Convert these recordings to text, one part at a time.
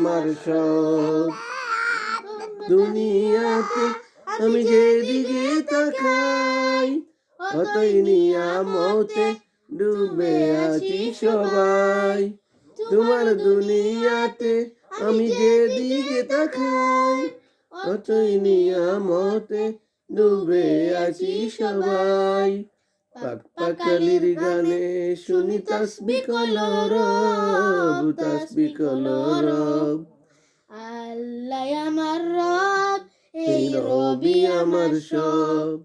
আমার সব দুনিয়াতে আমি যেদিকে তাকাই, অতই নিয়ামতে ডুবে আছি সবাই। তোমার দুনিয়াতে আমি যেদিকে তাকাই, অতই নিয়ামতে ডুবে আছি সবাই। পাক পাকালির গানে শুনি তসবি কলরব তসবি কলরব। আল্লাহ আমার রব এই রবি আমার সব।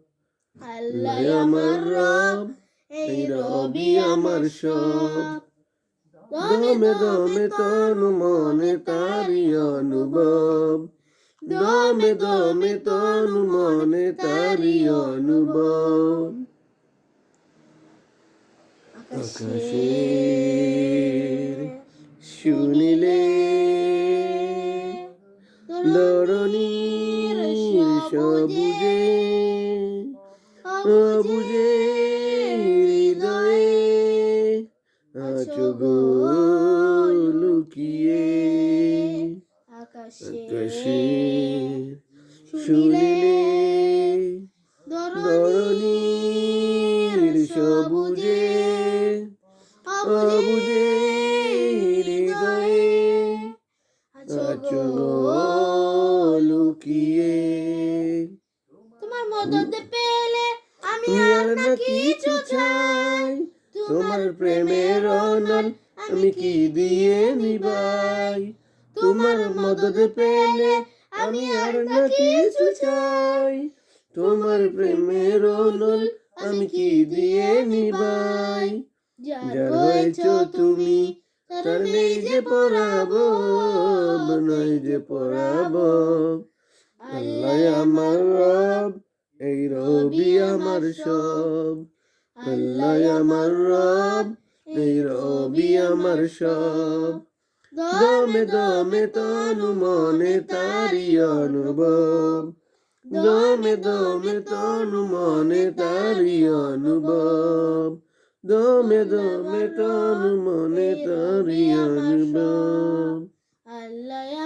আল্লাহ আমার রব এই রবি আমার সব। দমে দমে তনু মনে তারি অনুভব। দমে দমে তনু মনে তারি অনুভব। আকাশের শুনিলে দরণীর সবুজে সবুজে হৃদয়ে আছো গো লুকিয়ে। আকাশে শুনিলে সবুজে হৃদয়ে আছো লুকিয়ে কিছু চাই। তোমার প্রেমের অনল আমি কি দিয়ে নিবাই? তোমার মদত পেলে আমি আর না কিছু চাই। তোমার প্রেমের অনল আমি কি দিয়ে নিবাই? যার হয়েছ তুমি তার নেই যে পড়াবো নয় যে পড়াবো আল্লাহ আমার রব এই রবি আমার সব। আল্লাহ আমার রব এই রবি আমার সব। দমে দমে তনু মনে তারি অনুভব। দমে দমে তনু মনে তারি অনুভব। দমে দমে তনু মনে তারি আল্লাহ